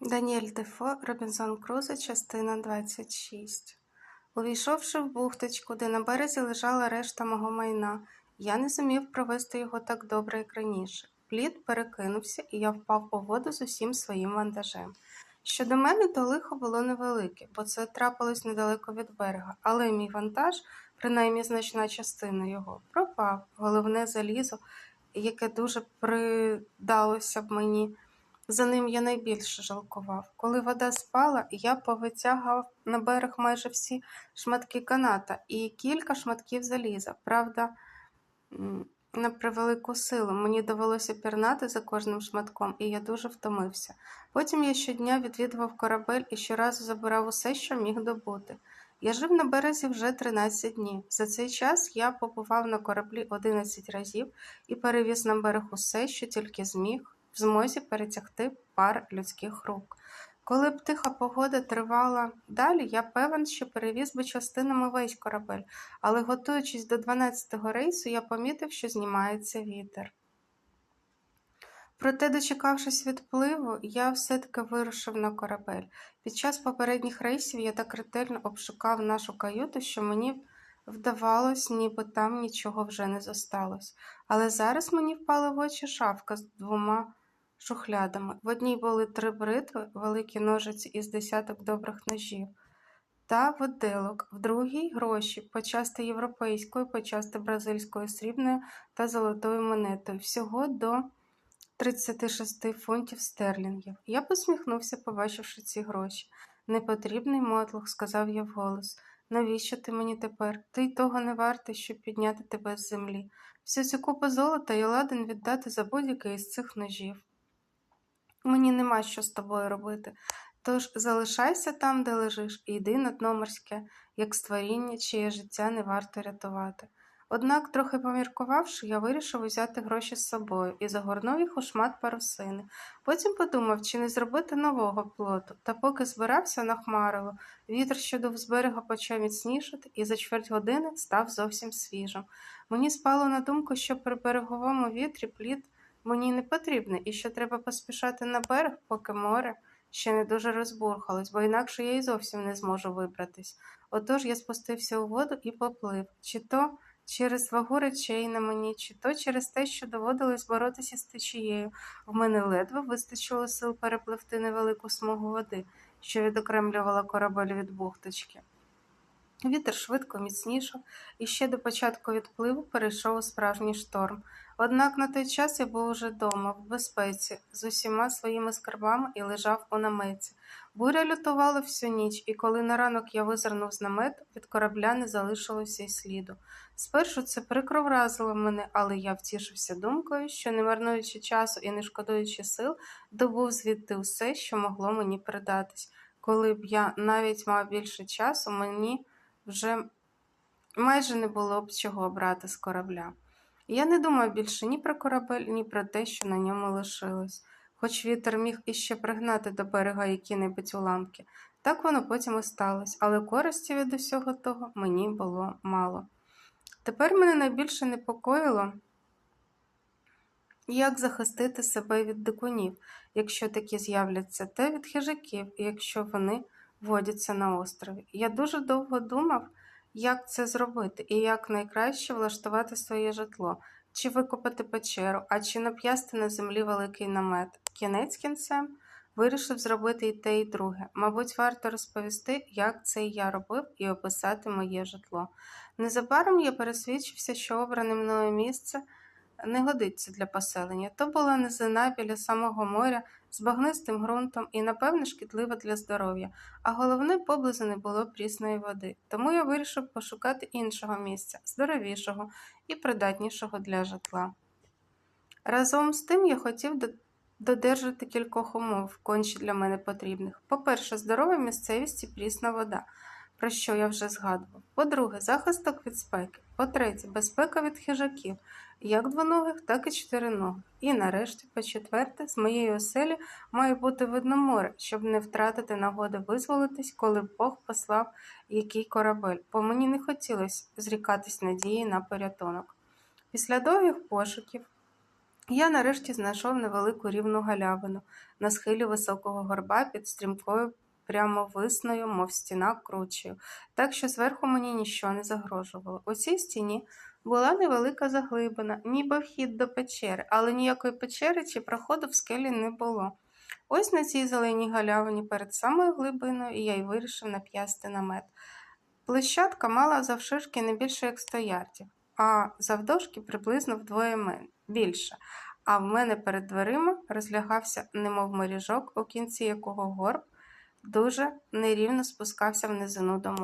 Даніель Дефо, Робінзон Крузо, частина 26. Увійшовши в бухточку, де на березі лежала решта мого майна, я не зумів провести його так добре, як раніше. Плід перекинувся, і я впав у воду з усім своїм вантажем. Щодо мене, то лихо було невелике, бо це трапилось недалеко від берега, але мій вантаж, принаймні значна частина його, пропав. Головне залізо, яке дуже придалося б мені. За ним я найбільше жалкував. Коли вода спала, я повитягав на берег майже всі шматки каната і кілька шматків заліза. Правда, на превелику силу мені довелося пірнати за кожним шматком, і я дуже втомився. Потім я щодня відвідував корабель і щоразу забирав усе, що міг добути. Я жив на березі вже 13 днів. За цей час я побував на кораблі 11 разів і перевіз на берег усе, що тільки зміг в змозі перетягти пар людських рук. Коли б тиха погода тривала далі, я певен, що перевіз би частинами весь корабель, але готуючись до 12-го рейсу, я помітив, що знімається вітер. Проте, дочекавшись відпливу, я все-таки вирушив на корабель. Під час попередніх рейсів я так ретельно обшукав нашу каюту, що мені вдавалось, ніби там нічого вже не зосталось. Але зараз мені впала в очі шафка з двома шухлядами. В одній були три бритви, великі ножиці із десяток добрих ножів та виделок, в другій гроші, почасти європейською, почасти бразильською срібною та золотою монетою, всього до 36 фунтів стерлінгів. Я посміхнувся, побачивши ці гроші. Непотрібний мотлух, сказав я вголос. Навіщо ти мені тепер? Ти й того не вартий, щоб підняти тебе з землі. Всю цю купу золота я ладен віддати за будь-який із цих ножів. Мені нема що з тобою робити. Тож залишайся там, де лежиш, і йди на дно морське, як створіння, чиє життя не варто рятувати. Однак, трохи поміркувавши, я вирішив узяти гроші з собою і загорнув їх у шмат парусини. Потім подумав, чи не зробити нового плоту, та поки збирався нахмарило. Вітер, що дув з берега, почав міцнішати, і за чверть години став зовсім свіжим. Мені спало на думку, що при береговому вітрі плід мені не потрібний, і що треба поспішати на берег, поки море ще не дуже розбурхалось, бо інакше я й зовсім не зможу вибратись. Отож я спустився у воду і поплив, чи то через вагу речей на мені, чи то через те, що доводилось боротися з течією. В мене ледве вистачило сил перепливти невелику смугу води, що відокремлювала корабель від бухточки. Вітер швидко міцнішав, і ще до початку відпливу перейшов у справжній шторм. Однак на той час я був уже дома, в безпеці, з усіма своїми скарбами і лежав у наметі. Буря лютувала всю ніч, і коли на ранок я визирнув з намету, від корабля не залишилося й сліду. Спершу це прикро вразило мене, але я втішився думкою, що, не марнуючи часу і не шкодуючи сил, добув звідти усе, що могло мені придатись. Коли б я навіть мав більше часу, мені вже майже не було б чого брати з корабля. Я не думав більше ні про корабель, ні про те, що на ньому лишилось, хоч вітер міг іще пригнати до берега які-небудь уламки. Так воно потім і сталося, але користі від усього того мені було мало. Тепер мене найбільше непокоїло, як захистити себе від дикунів, якщо такі з'являться, та від хижаків, якщо вони водяться на острові. Я дуже довго думав, як це зробити і як найкраще влаштувати своє житло, чи викопати печеру, а чи нап'ясти на землі великий намет. Кінець кінцем вирішив зробити і те, і друге. Мабуть, варто розповісти, як це я робив, і описати моє житло. Незабаром я пересвідчився, що обране мною місце не годиться для поселення. То була низина біля самого моря з багнистим ґрунтом і, напевне, шкідлива для здоров'я, а головне, поблизу не було прісної води. Тому я вирішив пошукати іншого місця, здоровішого і придатнішого для житла. Разом з тим я хотів додержати кількох умов, конче для мене потрібних. По-перше, здорова місцевість і прісна вода, про що я вже згадував. По-друге, захисток від спеки. По-третє, безпека від хижаків як двоногих, так і чотириногих. І нарешті, по четверте, з моєї оселі має бути видно море, щоб не втратити нагоди визволитись, коли Бог послав який корабель, бо мені не хотілося зрікатись надії на порятунок. Після довгих пошуків Я нарешті знайшов невелику рівну галявину на схилі високого горба під стрімкою прямовисною, мов стіна кручею, так що зверху мені ніщо не загрожувало. У цій стіні була невелика заглибина, ніби вхід до печери, але ніякої печери чи проходу в скелі не було. Ось на цій зеленій галявині перед самою глибиною я й вирішив нап'ясти намет. Площадка мала завширшки не більше як 100 ярдів, а завдовжки приблизно вдвоє більше. А в мене перед дверима розлягався, немов моріжок, у кінці якого горб дуже нерівно спускався в низину до.